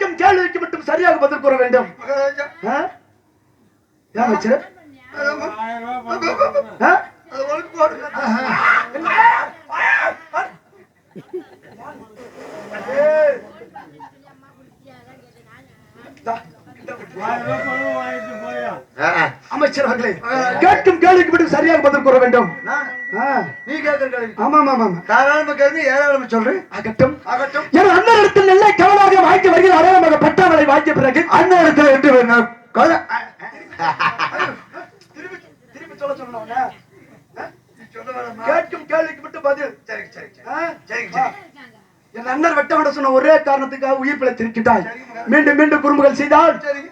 கேட்கும் கேள்விக்கு மட்டும் சரியாக பதில் கூற வேண்டும்? ஏன் அமைச்சர்? அவர்களே கேட்கும் கேள்விக்கு மட்டும் சரியாக பதில் கூற வேண்டும். நீ கேட்கிற கேள்வி. ஆமா ஆமா ஆமா தாராளமா கேள்வி ஏராளமா சொல்றேன். ஆகட்டும். ஆகட்டும். என் அண்ணனிடத்தில் நெல்லை கவலாக வாங்கி வருகிற அடையாளமாக பட்டாமலை வாங்கிய பிறகு இடத்துல என்று வேணும். திருப்பி சொல்ல சொன்னவன நீ சொல்ல வேணாமா? கேட்கும் கேள்விக்கு மட்டும் பதில். சரி சரி சரி. என் அண்ணன் வெட்டவிட சொன்ன ஒரே காரணத்துக்காக உயிர் பிழைத்திருக்கிறாய். மீண்டும் மீண்டும் குறும்புகள் செய்தால் சரி.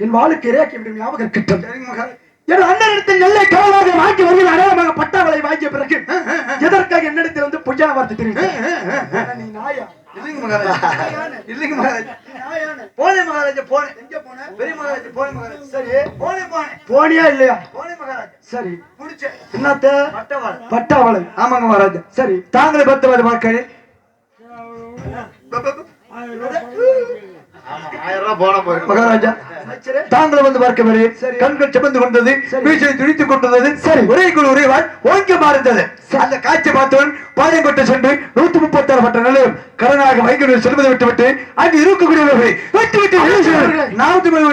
என் வாளுக்கு இரையாக்கி விடும் ஞாபகம் மகாராஜா என் அண்ணனிடத்தில் நெல்லை கவலாக வாங்கி வருகிற அடையாளமாக பட்டாமலை வாங்கிய பிறகு எதற்காக என்னிடத்தில் வந்து பொய்யான வார்த்தை தெரிவித்த நீ நாயா? இல்லைங்க மகாராஜா. இல்லைங்க மகாராஜா. போனேன் மகாராஜா போனேன். எங்க போனேன் பெரிய மகாராஜா போனேன் மகாராஜா. சரி போனேன் போனேன். போனியா இல்லையா? போனேன் மகாராஜா. சரி. முடிச்சேன் என்னத்த? பட்டவாள் பட்டாவளை ஆமாங்க மகாராஜா. சரி தாங்களே பத்து வாரம் வாழ்க்கை மகாராஜா தாங்களை வந்து பார்க்கவில்லை கண்கள் சிவந்து கொண்டது துடித்துக் கொண்டது சரி. ஒரே குழு ஒரே வாழ் ஓங்க மாறுந்தது. அந்த காட்சி பார்த்தவன் பாளையங்கோட்டை சென்று நூத்தி முப்பத்தி ஆறு பட்ட நிலையம் கடனாக செல்வதை விட்டுவிட்டு அங்கு இருக்கக்கூடியவர்களை விட்டு விட்டு மகாராஜா. தெரிவிக்கின்றார்? நாற்பத்தி மணி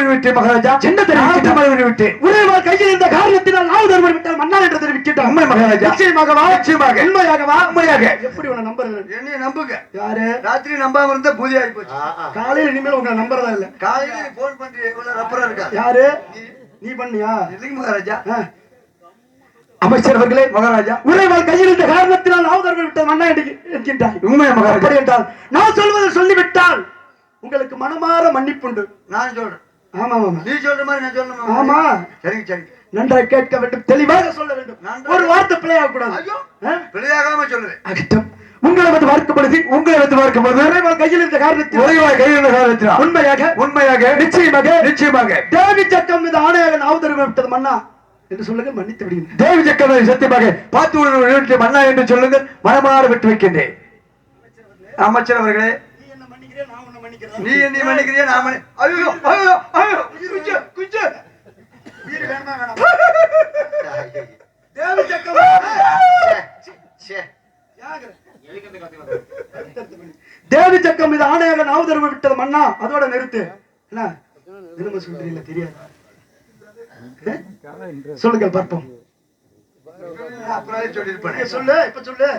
விட்டு. உதயவாள் கையில் இருந்த காரியத்தினால் விட்டால் மன்னார் என்று தெரிவிக்கின்றார். உண்மை மகாராஜா. நிச்சயமாகவா? நிச்சயமாக. உண்மையாகவா? உண்மையாக. எப்படி உன்னை நம்புறது? என்னைய நம்புங்க. யாரு? ராத்திரி நம்பாம இருந்தா பூதி ஆகி போச்சு. காலையில் இனிமேல் உங்களை நம்புறதா இல்ல? காலையில போன் பண்றீங்க இவ்வளவு ரப்பரா இருக்கா? யாரு? நீ. பண்ணியா? இல்லைங்க மகாராஜா. அமைச்சர் அவர்களே மகாராஜா. உரைவாள் கையில் இருந்த காரணத்தினால் நாவு தருமன் விட்ட மன்னா என்று என்கின்றார் உண்மை மகாராஜா? என்றால் நான் சொல்வதை சொல்லிவிட்டால் உங்களுக்கு மனமாற மன்னிப்புண்டு. நான் சொல்றேன். ஆமா ஆமா நீ சொல்ற மாதிரி நான் சொல்லணுமா ஆமா. சரிங்க சரிங்க. நன்றாக கேட்க வேண்டும் தெளிவாக சொல்ல வேண்டும். ஒரு வார்த்தை பிள்ளையாக கூடாது. ஐயோ? பிழையாகாம சொல்லுவேன் அகட்டும் உங்களை வந்து பார்க்கும் பொழுது உங்களை வந்து பார்க்கும் போது உரைவாள் கையில் இருந்த காரணத்தில் உறைவாய் கையில் காலத்தினா உண்மையாக? உண்மையாக. நிச்சயமாக? நிச்சயமாக. தேவி சக்கம் மீது ஆணையாக நாவு விட்டது மன்னா? என்று சொல்லுங்க மன்னித்து விடுகிறேன் தேவி சக்கரை சத்தியமாக பார்த்து மன்னா என்று சொல்லுங்கள் மனமாற விட்டு வைக்கின்றேன். அமைச்சர் அவர்களே. நீ என்ன மன்னிக்கிறேன் நான் உன்னை மன்னிக்கிறேன் நீ என்னை மன்னிக்கிறியா? நான் ஐயோ ஐயோ ஐயோ குஞ்சு குஞ்சு. வீடு வேணுமா வேணாமா தேவி சக்கம் யாரு? தேவி சக்கம் மீது ஆணையாக நாவு தருமன் விட்டது மன்னா. அதோட நிறுத்து. என்ன? திரும்ப சொல்றீங்களா? தெரியாது. ஆ? சொல்லுங்கள் பார்ப்போம். சொல்லு இப்ப சொல்லு.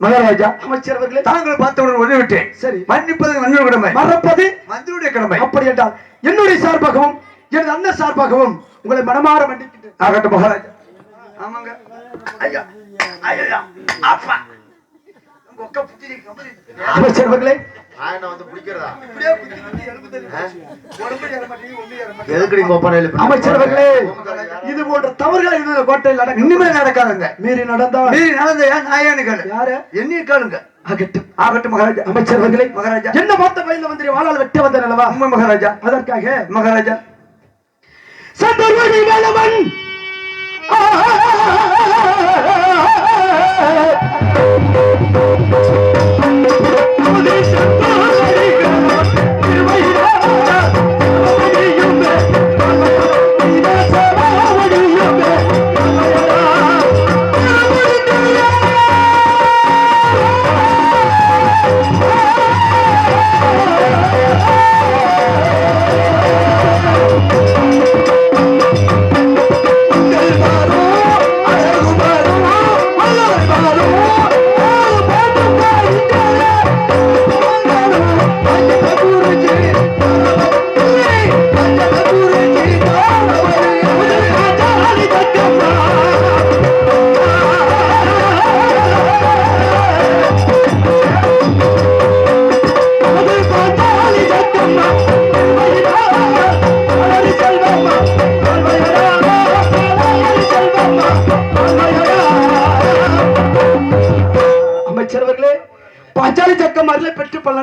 மகாராஜா அமைச்சர் அவர்களே தாங்கள் பார்த்தவுடன் உதவி விட்டேன் சரி. மன்னிப்பது மன்னர் கடமை. மறப்பது மந்திரியுடைய கடமை. அப்படி என்றால் என்னுடைய சார்பாகவும் எனது அண்ணன் சார்பாகவும் உங்களை மனமாற மன்னிக்கின்றேன் ஆகட்டும் மகாராஜா. ஆமாங்க. ஐயா அப்பா. அமைச்சர் அவர்களே ஆயனை வந்து பிடிக்கிறதா இது போன்ற தவறுகள் இந்த கோட்டையில் நடக்கும் இனிமே நடக்காதுங்க. மீறி நடந்தால் மீறி நடந்த நாயானு கேளு யாரு? என்னைய கேளுங்க. ஆகட்டும். ஆகட்டும் மகாராஜா. அமைச்சர் அவர்களே மகாராஜா. என்ன பார்த்த பயந்த மந்திரி வாழால் வெட்ட வந்த நிலவா? உண்மை மகாராஜா. அதற்காக மகாராஜா. சந்தர்வதி வேலவன்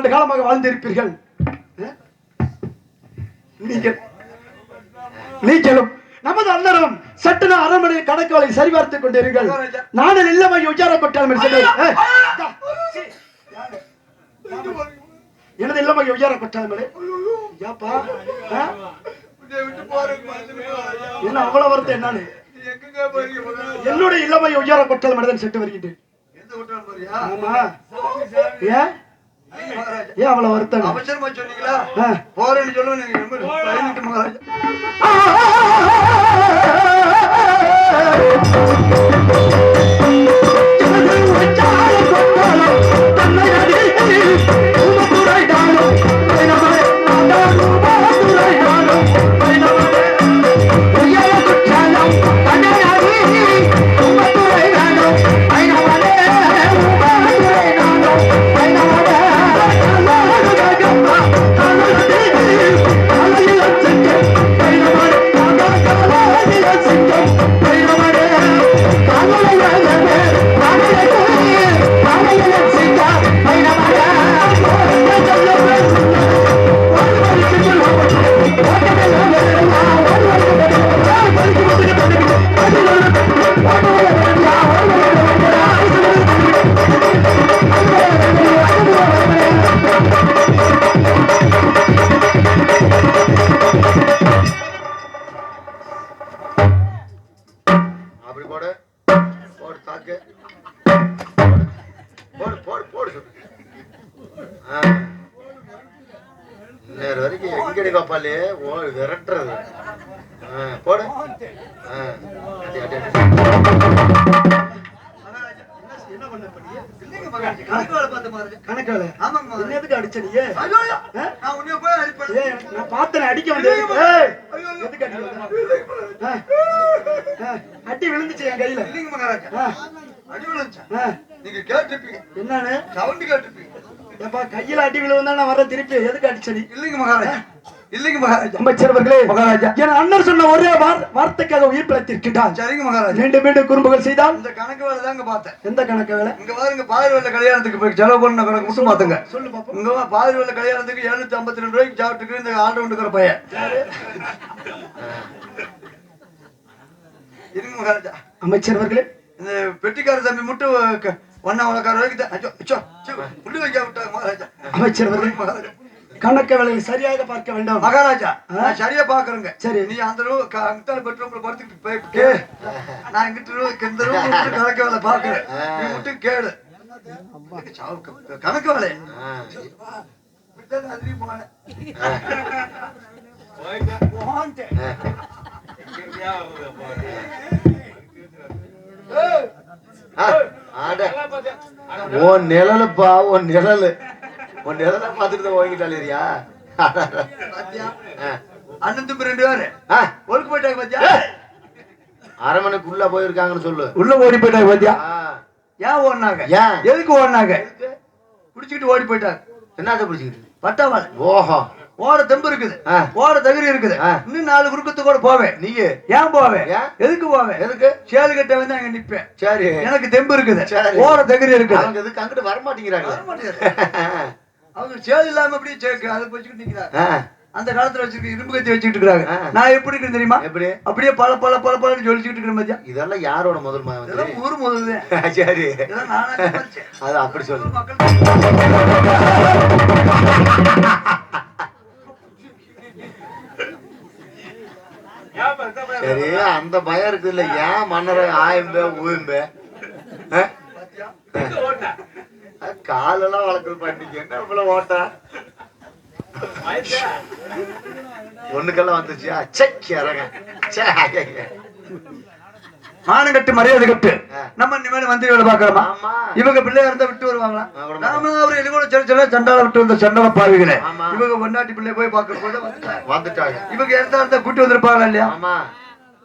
சக்கமாரிலே பன்னெண்டு காலமாக வாழ்ந்திருப்பீர்கள். நீங்கள் நீங்களும் நமது அண்ணனும் சட்டன அரண்மனை கணக்குகளை சரிபார்த்துக் கொண்டிருங்கள். நானில் இல்லமை உஜார எனது இல்லமை உயர ஏப்பா என்ன அவ்வளவு வருத்தம் என்னன்னு என்னுடைய இளமை உயர மனிதன் செட்டு வருகின்றேன். ஆமா. ஏன் ஏன் அவ்வளவு வருத்தம் அவசரமா சொன்னீங்களா. போறேன்னு சொல்லுவேன் நீங்க மகாராஜா. கணக்கால ஆமாங்க மகாராஜா. என்ன எதுக்கு அடிச்ச நீ. நான் உன்னைய போய் அடிப்பேன். ஏய், நான் பார்த்தேன் அடிக்க வந்தேன் அடி விழுந்துச்சு என் கையில இல்லைங்க மகாராஜா அடி விழுந்துச்சா? நீங்க கேட்டிருப்பீங்க என்னன்னு சவுண்ட் கேட்டிருப்பீங்க ஏப்பா கையில அடி விழுவந்தா நான் வர திருப்பி எதுக்கு அடிச்ச நீ இல்லைங்க மகாராஜா இல்லைங்க மகாராஜா. அமைச்சர் அவர்களே மகாராஜா. என் அண்ணன் சொன்ன ஒரே வார்- வார்த்தைக்காக உயிர் பிழைத்திருக்கின்றான். சரிங்க மகாராஜா. மீண்டும் மீண்டும் குறும்புகள் செய்தால்? இந்த கணக்கு வேலை தாங்க பார்த்தேன். எந்த கணக்கு வேலை? இங்க பாருங்க பாதிரி வேலை கல்யாணத்துக்கு போய் செலவு பண்ண கணக்கு மட்டும் பாத்துங்க சொல்லு பாப்போம். இங்க வா, பாதிரி வேலை கல்யாணத்துக்கு எழுநூத்தி ஐம்பத்தி ரெண்டு ரூபாய்க்கு சாப்பிட்டுக்கு இந்த ஆர்டர் வந்துக்கிற பையன். இருங்க மகாராஜா. அமைச்சர் அவர்களே. இந்த பெட்டிக்கார தம்பி மட்டும் ஒண்ணா உலக்கார வரைக்கும் அமைச்சர் அவர்களே. மகாராஜா. கணக்கு வேலையை சரியாக பார்க்க வேண்டாம். மகாராஜா நான் சரியா பாக்குறேங்க சரி. நீ அந்த ரூ அங்கிட்ட பெட்ரூம்ல படுத்துக்கிட்டு போய் கேளு. நான் இங்கிட்ட இந்த ரூம் கணக்கு வேலை பாக்குறேன் நீ மட்டும் கேளு. கணக்கு வேலை. உன் நிழலுப்பா உன் நிழலு. உன் நிழலை பார்த்துட்டு வாங்கிட்டாலேரியா அண்ணன் ரெண்டு பேரு. ஒழுக்கு போயிட்டாங்க பாத்தியா? அரமனைக்குள்ள போயிருக்காங்கன்னு சொல்லு. உள்ள ஓடி போயிட்டாங்க பாத்தியா. ஏன் ஓடினாங்க? ஏன்? எதுக்கு ஓடினாங்க? குடிச்சுக்கிட்டு ஓடி போயிட்டாங்க. என்னத்த பிடிச்சிக்கிட்டு பட்டாவாள ஓஹோ. ஓட தெம்பு இருக்குது. ஓட தகுதி இருக்குது. இன்னும் நாலு குறுக்கத்து கூட போவேன். நீங்க ஏன் போவேன்? எதுக்கு போவேன்? எதுக்கு? சேலு கட்ட வந்து அங்க நிப்பேன். சரி. எனக்கு தெம்பு இருக்குது. ஓட தகுதி இருக்குது. அவங்க எதுக்கு அங்கிட்டு வர மாட்டேங்கிறாங்க அவங்க சேல் இல்லாம அப்படியே சேக்கு அதை வச்சுக்கிட்டு நிக்கிறாங்க. அந்த காலத்துல வச்சிருக்க இரும்பு கத்தி வச்சுக்கிட்டு இருக்காங்க. நான் எப்படி இருக்கேன் தெரியுமா? எப்படி? அப்படியே பல பல பல பலன்னு ஜொலிச்சுக்கிட்டு இருக்கிறேன் மத்தியா இதெல்லாம் யாரோட முதல் இதெல்லாம் ஊர் முதல்ல. சரி. அது அப்படி சொல்லு. சரி அந்த பயம் இருக்குது இல்ல ஏன் மன்னரை ஆயம்பே ஊயம்பே? காலெல்லாம் வளர்க்கல் பண்ணிக்க என்ன இவ்வளவு ஓட்டா? ஒண்ணுக்கெல்லாம் வந்துச்சியா செக் இறங்க சே, ஐயையே. மானம் கட்டு மரியாதை கட்டு. நம்ம இனிமேல் மந்திரி வேலை பாக்குறோமா இவங்க பிள்ளையா இருந்தா விட்டு வருவாங்களா? நாம அவரு எலுகோட சில சில சண்டால விட்டு வந்த சண்டால பாவிகளே ஆமா. இவங்க பொண்டாட்டி பிள்ளை போய் பாக்குற போது வந்துட்டாங்க. இவங்க இருந்தா இருந்தா கூட்டி வந்திருப்பாங்களா இல்லையா? ஆமா.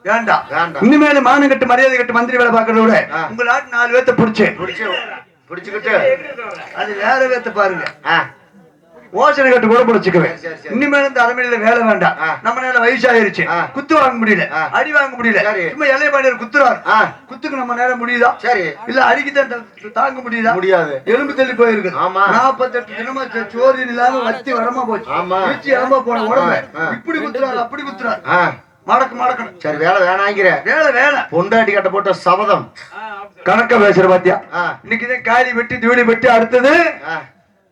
வேண்டாம். வேண்டாம். இனிமேல மானம் கட்டு மரியாதை கட்டு மந்திரி வேலை பாக்குறத விட. உங்க நாட்டு நாலு பேர்த்த பிடிச்சு பிடிச்சுக்கிட்டு. அது வேற பேர்த்த பாருங்க. ஓசனை கட்டு கூட புடிச்சுக்குவேன். இனிமேல இந்த அலமையில வேலை வேண்டாம். நம்ம நேரம் வயசாயிருச்சு. குத்து வாங்க முடியல. அடி வாங்க முடியல. சும்மா எல்லை பாண்டியர் குத்துறாரு. குத்துக்கு நம்ம நேரம் முடியுதா? சரி. இல்ல அடிக்குதான் தாங்க முடியுதா? முடியாது. எலும்பு தள்ளி போயிருக்கு. நாற்பத்தெட்டு தினமா சோறு இல்லாம வத்தி வரமா போச்சு. ஆமா. போன உடம்பு. இப்படி குத்துறாரு அப்படி குத்துறாரு. மடக்கு மடக்கணும் சரி வேலை வேணாங்கிற. வேலை வேலை. பொண்டாட்டி கட்ட போட்ட சபதம். கணக்க பேசுற பாத்தியா? ஆ, இன்னைக்குதான் காலி வெட்டி தூளி வெட்டி அடுத்தது ஆ,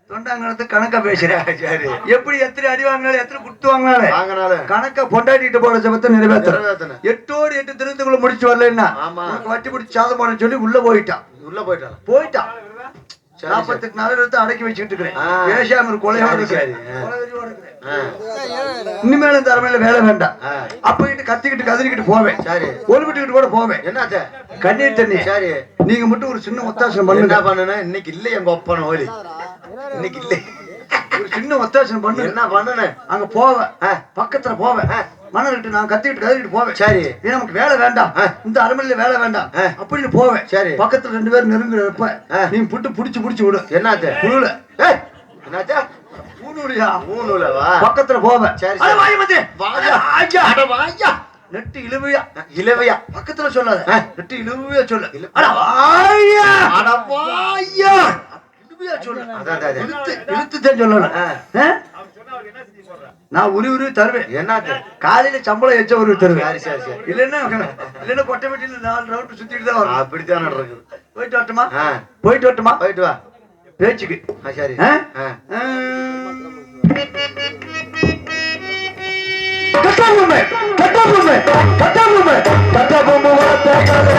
தொண்டாங்கலத்து கணக்கா பேசுறேன் சரி. எப்படி எத்தனை அடி வாங்கினாலும் எத்தனை குத்து வாங்கினாலும் வாங்கினாலும். கணக்க பொண்டாட்டிட்டு போற ஜபத்தை நிறைவேற்றுறேன் நிறைவேத்தணும். எட்டோடு எட்டு திருத்துக்குள்ள முடிச்சு வரலன்னா ஆமா. உனக்கு வட்டி பிடிச்சி சாதம் போன சொல்லி உள்ள போயிட்டான் உள்ள போயிட்டான் போயிட்டான் சரி, நாற்பத்துக்கு நாலு எடுத்து அடக்கி வச்சுக்கிட்டு இருக்கிறேன். பேசாம ஒரு கொலையோட இருக்கிறேன். இனிமேல இந்த அரமையில வேலை வேண்டாம். அப்பகிட்டு கத்திக்கிட்டு கதறிக்கிட்டு போவேன். சரி. ஒலிவிட்டுக்கிட்டு கூட போவேன். என்னாச்ச? கண்ணீர் தண்ணி. சரி. நீங்க மட்டும் ஒரு சின்ன ஒத்தாசம் என்ன பண்ணுங்க பண்ணுன? இன்னைக்கு இல்ல எங்க ஒப்பன ஓலி இன்னைக்கு இல்ல. ஒரு சின்ன ஒத்தாசம் பண்ணுங்க. என்ன பண்ணுன? அங்க போவேன். பக்கத்துல போவேன். மணலிட்டு நான் கத்திக்கிட்டு கதறிக்கிட்டு போவேன். சரி. ஏன் நமக்கு வேலை வேண்டாம். இந்த அரமனையில வேலை வேண்டாம். அப்படின்னு போவேன். சரி. பக்கத்துல ரெண்டு பேரும் நெருங்குறப்ப ஆ. நீ புட்டு புடிச்சு புடிச்சு விடு. என்னாச்ச? புழுல. என்னாச்சா? பூணுலியா மூணுல வா பக்கத்துல போவேன். சரி. வாய் மத்தே வாயா. நெட்டு இழுவையா? இலவையா பக்கத்துல சொல்லாத. நெட்டு இழுவையா சொல்லு. இழு- அட வாயா. அட வாயா. இழுவையா சொல்லு. இழுத்து இழுத்து தான் சொல்லணும்? நான் உரி உருவி தருவேன். என்னாச்சு? காலையில சம்பளம் எச்ச உருவி தருவேன். சரி சரி இல்லைன்னா இல்லைன்னா கொட்டை வெட்டில நாலு ரவுண்ட் சுத்திட்டு தான் வரும் அப்படித்தான் நடக்குது. போயிட்டு வரட்டுமா? போயிட்டு வரட்டுமா? போயிட்டு வா. பேச்சுக்கு. சரி. ஆ? ஆ. கட்டாபொம்மை கட்டாபொம்மை கட்டாபொம்மை கட்டாபொம்மை வளர்த்த கதை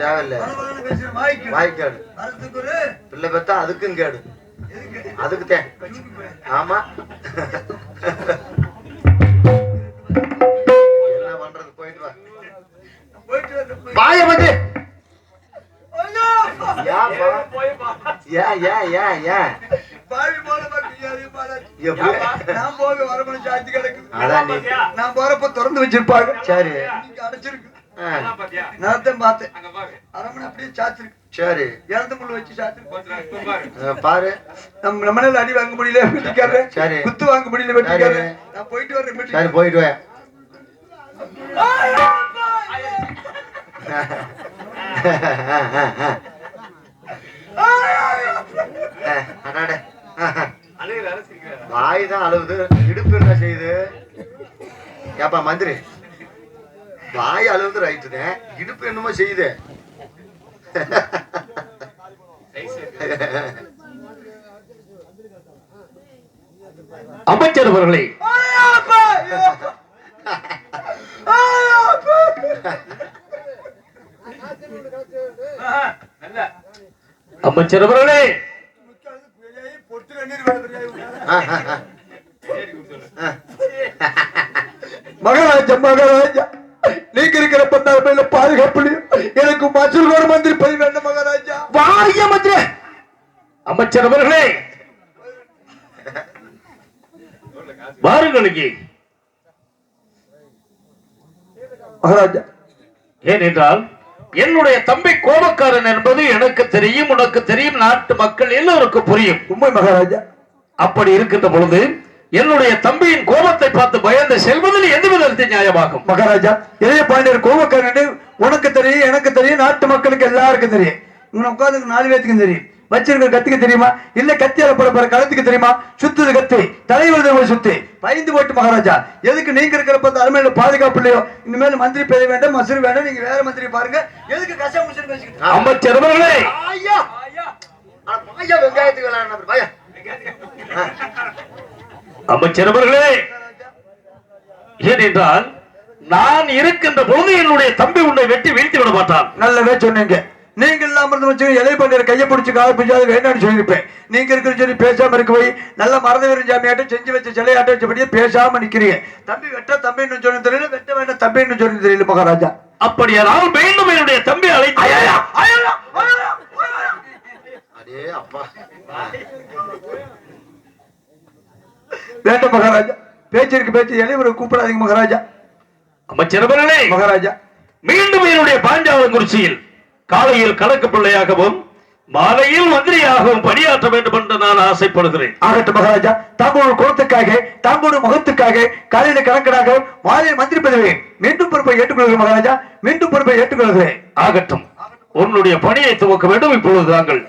தேவையில்ல. வாய்க்காடு பிள்ளை பெத்தா அதுக்கும் கேடு? அதுக்கு தே போய். ஆமா. என்ன பண்றது? போயிட்டு வா. பாலாஜி. எப்படி? நான் போறப்ப திறந்து வச்சிருப்பாங்க. சரி. அடைச்சிருக்கு. நான் தான் பார்த்தேன். அரமணை அப்படியே சாத்திருக்கு. சரி இறந்த முள் வச்சு சாத்திருக்கு. ஆ, பாரு. நம்ம நம்மளால அடி வாங்க முடியல வெட்டிக்காரு சரி. குத்து வாங்க முடியல வெட்டிக்காரு சரி. நான் போயிட்டு வரேன் சரி. போயிட்டு வா. அடாடே. வாய் தான் அழுவுது இடுப்பு என்ன செய்யுது? ஏப்பா மந்திரி. வாய் அழுவுது ரைட்டு இடுப்பு என்னமோ செய்யுது அமைச்சர் அவர்களே. அமைச்சர் அவர்களே. மகாராஜா மகாராஜா நீங்க இருக்கிற பத்தாயிரம் பாதுகாப்புலையும் எனக்கு மசூல் ஒரு மந்திரி பதவி வேண்டும் மகாராஜா வாய அமைச்சர் அமைச்சர் அவர்களே. வாருங்கள் இங்கே. மகாராஜா. ஏனென்றால் என்னுடைய தம்பி கோபக்காரன் என்பது எனக்கு தெரியும் உனக்கு தெரியும் நாட்டு மக்கள் எல்லோருக்கும் புரியும். உண்மை மகாராஜா. அப்படி இருக்கின்ற பொழுது என்னுடைய தம்பியின் கோபத்தை பார்த்து பயந்து செல்வதில் எந்த விதத்தில் நியாயமாகும். மகாராஜா இளைய பாண்டியர் கோபக்காரன் உனக்கு தெரியும் எனக்கு தெரியும் நாட்டு மக்களுக்கு எல்லாருக்கும் தெரியும். இவனை உட்காந்து நாலு பேத்துக்கும் தெரியும். வச்சிருக்கிற கத்துக்கு தெரியுமா? இல்ல கத்தியால போற கழுத்துக்கு தெரியுமா? சுத்துது கத்தி. தலைவர் சுத்தி. பயந்து போட்டு மகாராஜா. எதுக்கு நீங்க இருக்கிறப்ப அந்த அருமையில பாதுகாப்பு இல்லையோ? இனிமேல் மந்திரி பெரிய வேண்டாம் மசூரி வேண்டாம். நீங்க வேற மந்திரி பாருங்க. எதுக்கு பேசிக்கிட்டு அமைச்சர் ஐயா! வாயா வெங்காயத்துக்கு அமைச்சர் அவர்களே ஏனென்றால் நான் இருக்கின்ற பொழுது என்னுடைய தம்பி உன்னை வெட்டி வீழ்த்தி விட மாட்டான். நல்லவே சொன்னீங்க. நீங்க இல்லாம இருந்து வச்சு இலை பண்ணிற கையை பிடிச்சி கால பிடிச்சாது வேண்டாம்னு சொல்லியிருப்பேன். நீங்க இருக்கிற சொல்லி பேசாம இருக்க போய் நல்ல மறந்து வரும் ஜாமியாட்டம் செஞ்சு வச்ச சிலையாட்டம் வச்சபடியே பேசாம நிக்கிறீங்க. தம்பி வெட்ட தம்பின்னு சொல்லி தெரியல வெட்ட வேண்டாம் தம்பின்னு சொல்லி தெரியல மகாராஜா. அப்படியானால் மீண்டும் என்னுடைய தம்பி அழைத்து அடே அப்பா. வேண்டாம் மகாராஜா. பேச்சிருக்கு பேச்சு. இலைவரை கூப்பிடாதீங்க மகாராஜா. அமைச்சர் மகாராஜா. மீண்டும் என்னுடைய பாஞ்சாலங்குறிச்சியில் காலையில் கணக்கு பிள்ளையாகவும் மாலையில் மந்திரியாகவும் பணியாற்ற வேண்டும் என்று நான் ஆசைப்படுகிறேன். ஆகட்டும் மகாராஜா தாங்களோட குலத்துக்காக தாங்களோட முகத்துக்காக காலையில கணக்கனாக மாலையில் மந்திரி பதவி மீண்டும் பொறுப்பை ஏற்றுக்கொள்கிறேன் மகாராஜா மீண்டும் பொறுப்பை ஏற்றுக்கொள்கிறேன். ஆகட்டும். உன்னுடைய பணியை துவக்க வேண்டும். இப்பொழுது தாங்கள்